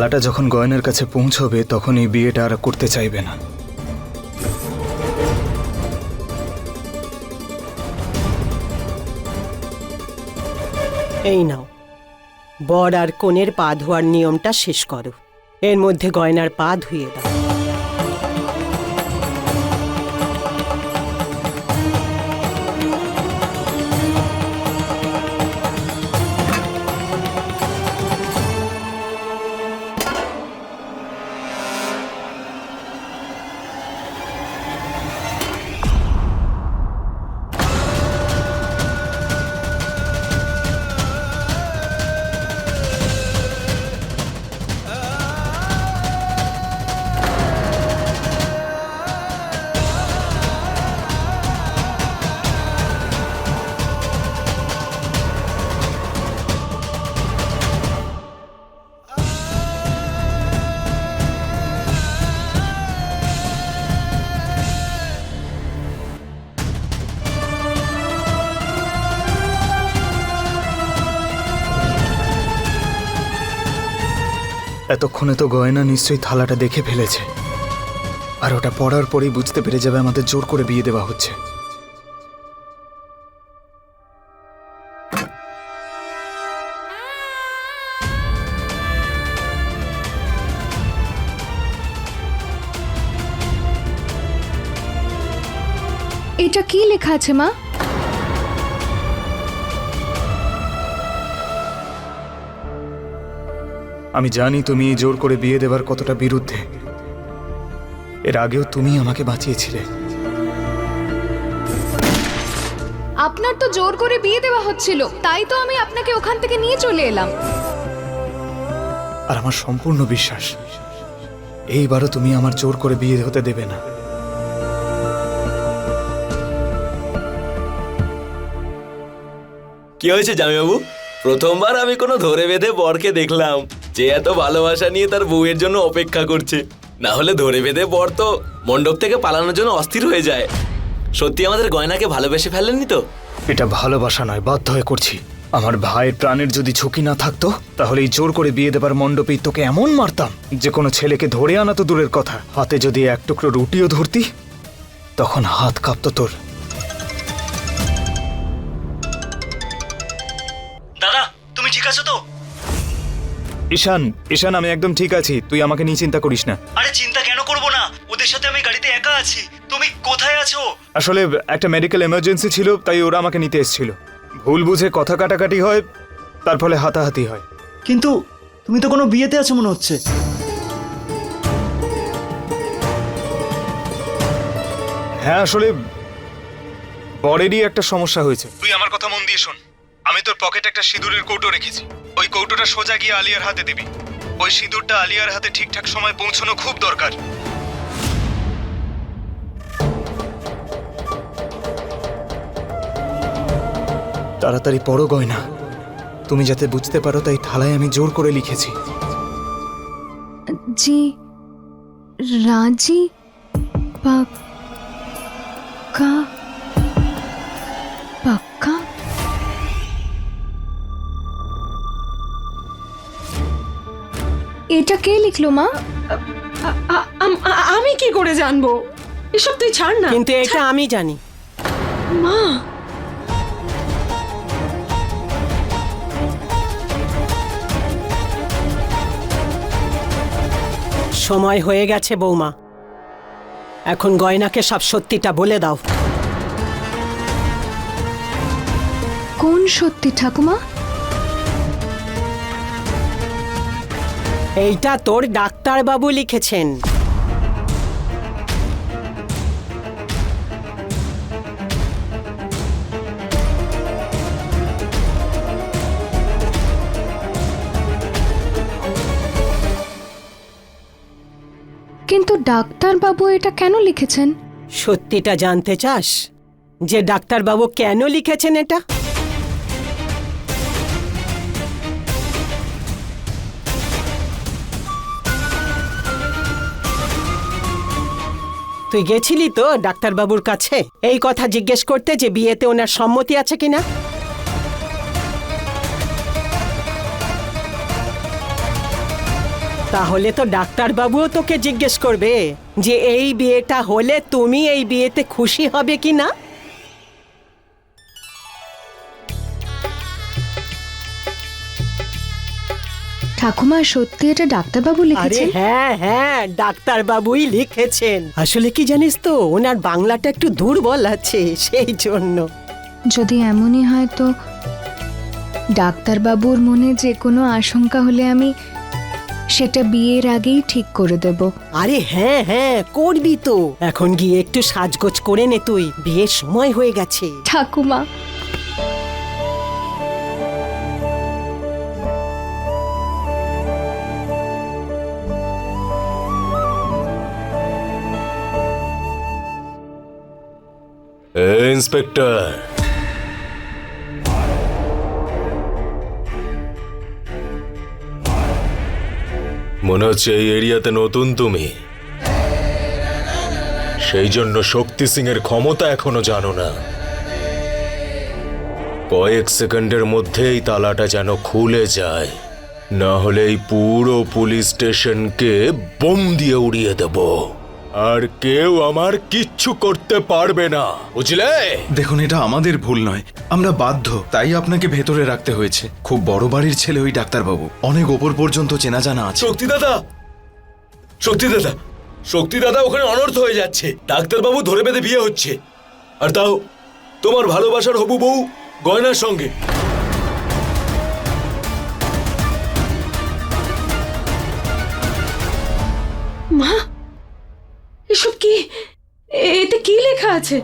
থালাটা যখন গয়নার কাছে পৌঁছবে, তখন এই বিয়েটা আর করতে চাইবে না। এই নাও। বর আর কনের পা ধোয়ার নিয়মটা শেষ করো। এর মধ্যে গয়নার পা ধুয়ে দাও। এতক্ষণে তো গয়না নিশ্চয়ই থালাটা দেখে ফেলেছে। আর ওটা পড়ার পরেই বুঝতে পেরে যাবে আমাদের জোর করে বিয়ে দেওয়া হচ্ছে। এটা কি লেখা আছে, মা? আমি জানি তুমি এই জোর করে বিয়ে দেবার কতটা বিরুদ্ধে। এর আগেও তুমি আমাকে বাঁচিয়েছিলে। আপনার তো জোর করে বিয়ে দেওয়া হচ্ছিল তাই তো আমি আপনাকে ওখান থেকে নিয়ে চলে এলাম। আর আমার সম্পূর্ণ বিশ্বাস এইবারও তুমি আমার জোর করে বিয়ে হতে দেবে না। কি হয়েছে জামাইবাবু? প্রথমবার আমি কোনো ধরে বেঁধে বরকে দেখলাম। যে এত ভালোবাসা নিয়ে তার বউয়ের জন্য অপেক্ষা করছে। না হলে ধরে বেঁধে বর তো মণ্ডপ থেকে পালানোর জন্য অস্থির হয়ে যায়। সত্যি আমাদের গয়নাকে ভালোবেসে ফেলেননি তো? এটা ভালোবাসা নয়, বাধ্য হয়ে করছি। আমার ভাইয়ের প্রাণের যদি ঝুঁকি না থাকতো, তাহলে এই জোর করে বিয়ে দেবার মণ্ডপেই তোকে এমন মারতাম যে কোনো ছেলেকে ধরে আনা তো দূরের কথা। হাতে যদি এক টুকরো রুটিও ধরতি, তখন হাত কাঁপতো তোর। ঈশান ঈশান আমি একদম ঠিক আছি। তুই আমাকে নিয়ে চিন্তা করিস না। আরে চিন্তা কেন করব না? ওদের সাথে আমি গাড়িতে একা আছি। তুমি কোথায় আছো? আসলে একটা মেডিকেল এমার্জেন্সি ছিল তাই ওরা আমাকে নিতে এসেছিল। ভুল বুঝে কথা কাটাকাটি হয় তার ফলে হাতাহাতি হয়। কিন্তু তুমি তো কোনো বিয়েতে আছো মনে হচ্ছে। হ্যাঁ আসলে বরেরই একটা সমস্যা হয়েছে। তুই আমার কথা মন দিয়ে শোন। আমি তোর পকেটে একটা সিঁদুরের কৌটো রেখেছি। ওই কৌটোটা সোজা গিয়ে আলিয়ার হাতে দিবি। ওই সিঁদুরটা আলিয়ার হাতে ঠিকঠাক সময় পৌঁছানো খুব দরকার। তাড়াতাড়ি পড়ো গয়না। তুমি যাতে বুঝতে পারো তাই থালায় আমি জোর করে লিখেছি। জি রাজি পাক্কা এটা কে লিখলো মা? আমি কি করে জানব? এসব তুই ছাড় না। কিন্তু এটা আমি জানি। মা। সময় হয়ে গেছে বৌমা। এখন গয়নাকে সব সত্যিটা বলে দাও। কোন সত্যি ঠাকুমা? এইটা তোর ডাক্তারবাবু লিখেছেন। কিন্তু ডাক্তারবাবু এটা কেন লিখেছেন? সত্যিটা জানতে চাস? যে ডাক্তারবাবু কেন লিখেছেন এটা? তুই গেছিলি তো ডাক্তারবাবুর কাছে? এই কথা জিজ্ঞেস করতে যে বিয়েতে ওনার সম্মতি আছে কিনা? তাহলে তো ডাক্তারবাবুও তোকে জিজ্ঞেস করবে যে এই বিয়েটা হলে তুমি এই বিয়েতে খুশি হবে কি না ঠাকুমা সত্যি এটা ডাক্তারবাবু আরে লিখেছেন? হ্যাঁ হ্যাঁ ডাক্তারবাবুই লিখেছেন। আসলে কি জানিস তো ওনার বাংলাটা একটু দুর্বল আছে সেই জন্য। যদি এমনই হয় তো ডাক্তারবাবুর মনে যে কোনো আশঙ্কা হলে আমি সেটা বিয়ের আগেই ঠিক করে দেব। আরে হ্যাঁ হ্যাঁ করবি তো। এখন গিয়ে একটু সাজগোজ করে নে তুই বিয়ের সময় হয়ে গেছে। ঠাকুমা ইন্সপেক্টর। মনে হচ্ছে এই এরিয়াতে নতুন তুমি। সেই জন্য শক্তি সিং এর ক্ষমতা এখনও জানো না। কয়েক সেকেন্ডের মধ্যেই তালাটা যেন খুলে যায়। না হলে এই পুরো পুলিশ স্টেশনকে বোম দিয়ে উড়িয়ে দেব। আর কেউ আমার কিচ্ছু করতে পারবে না বুঝলে? দেখুন এটা আমাদের ভুল নয়। আমরা বাধ্য তাই আপনাকে ভেতরে রাখতে হয়েছে। খুব বড় বাড়ির ছেলে ওই ডাক্তারবাবু। অনেক ওপর পর্যন্ত চেনা জানা আছে। শক্তি দাদা! শক্তি দাদা! শক্তি দাদা ওখানে অনর্থ হয়ে যাচ্ছে। ডাক্তারবাবু ধরে বেঁধে বিয়ে হচ্ছে। আর তাও তোমার ভালোবাসার হবু বউ গয়নার সঙ্গে। আছে।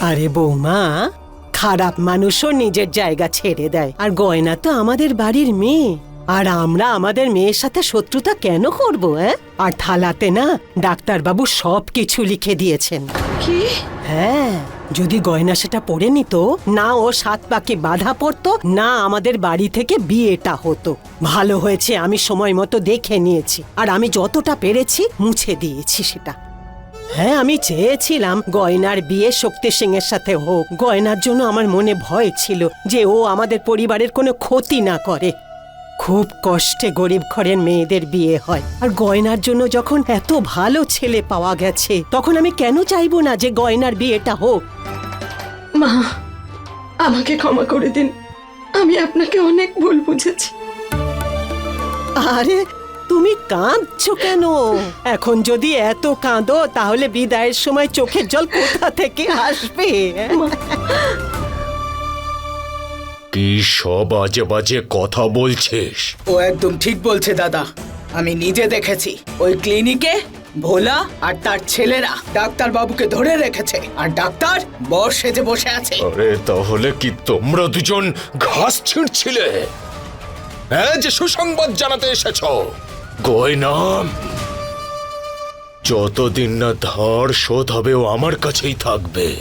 আরে বৌমা খারাপ মানুষও নিজের জায়গা ছেড়ে দেয়। আর গয়না তো আমাদের বাড়ির মেয়ে। আর আমরা আমাদের মেয়ের সাথে শত্রুতা কেন করব হ্যাঁ আর থালাতে না ডাক্তারবাবু সব কিছু লিখে দিয়েছেন। কি? হ্যাঁ যদি গয়না সেটা পরে নিত না ও সাত পাকে বাধা পড়তো না আমাদের বাড়ি থেকে বিয়েটা হতো। ভালো হয়েছে আমি সময় মতো দেখে নিয়েছি। আর আমি যতটা পেরেছি মুছে দিয়েছি সেটা। হ্যাঁ আমি চেয়েছিলাম গয়নার বিয়ে শক্তি সিং এর সাথে হোক। গয়নার জন্য আমার মনে ভয় ছিল যে ও আমাদের পরিবারের কোনো ক্ষতি না করে। খুব কষ্টে গরিব ঘরের মেয়েদের বিয়ে হয়। আর গয়নার জন্য যখন এত ভালো ছেলে পাওয়া গেছে তখন আমি কেন চাইব না যে গয়নার বিয়েটা হোক? মা আমাকে ক্ষমা করে দিন। আমি আপনাকে অনেক ভুল বুঝেছি। আরে তুমি কাঁদছো কেন? এখন যদি এত কাঁদো তাহলে বিদায়ের সময় চোখের জল কোথা থেকে আসবে? কি সব বাজে বাজে কথা বলছিস? ও একদম ঠিক বলছে দাদা। আমি নিজে দেখেছি। ওই ক্লিনিকে ভোলা আর তার ছেলেরা ডাক্তার বাবুকে ধরে রেখেছে। আর ডাক্তার বর সেজে বসে আছে। আরে তাহলে কি তোমরা দুজন ঘাস ছিঁড়ছিলে? হ্যাঁ যে সুসংবাদ জানাতে এসেছ। গয়নাম। যতদিন না ধার শোধ হবে, ও আমার কাছেই থাকবে।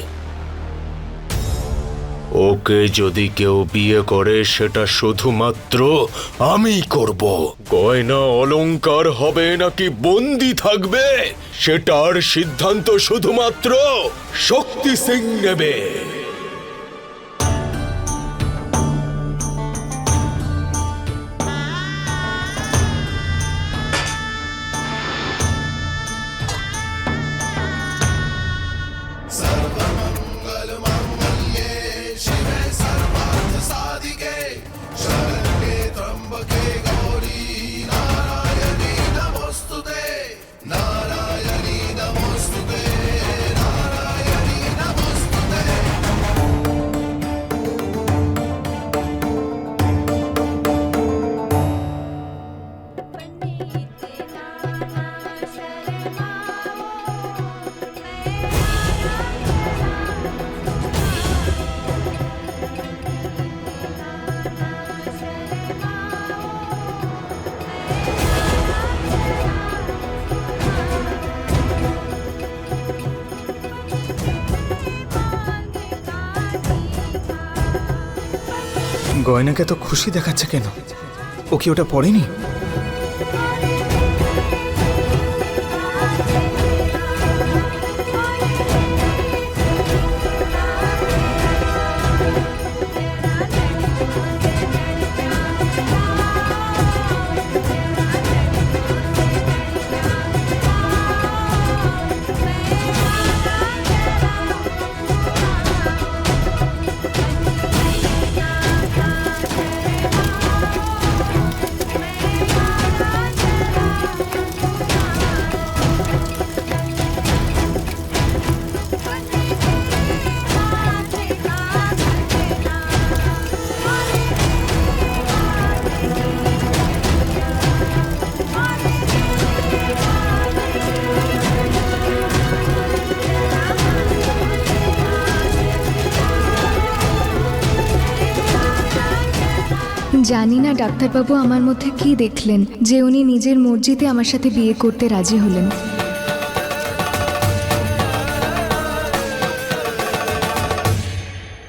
ওকে যদি কেউ বিয়ে করে, সেটা শুধুমাত্র আমি করব। গয়না অলংকার হবে নাকি বন্দি থাকবে, সেটার সিদ্ধান্ত শুধুমাত্র শক্তি সিং নেবে। গয়নাকে এত খুশি দেখাচ্ছে কেন? ও কি ওটা পড়েনি? জানি না ডাক্তারবাবু আমার মধ্যে কি দেখলেন, যে উনি নিজের মর্জিতে আমার সাথে বিয়ে করতে রাজি হলেন।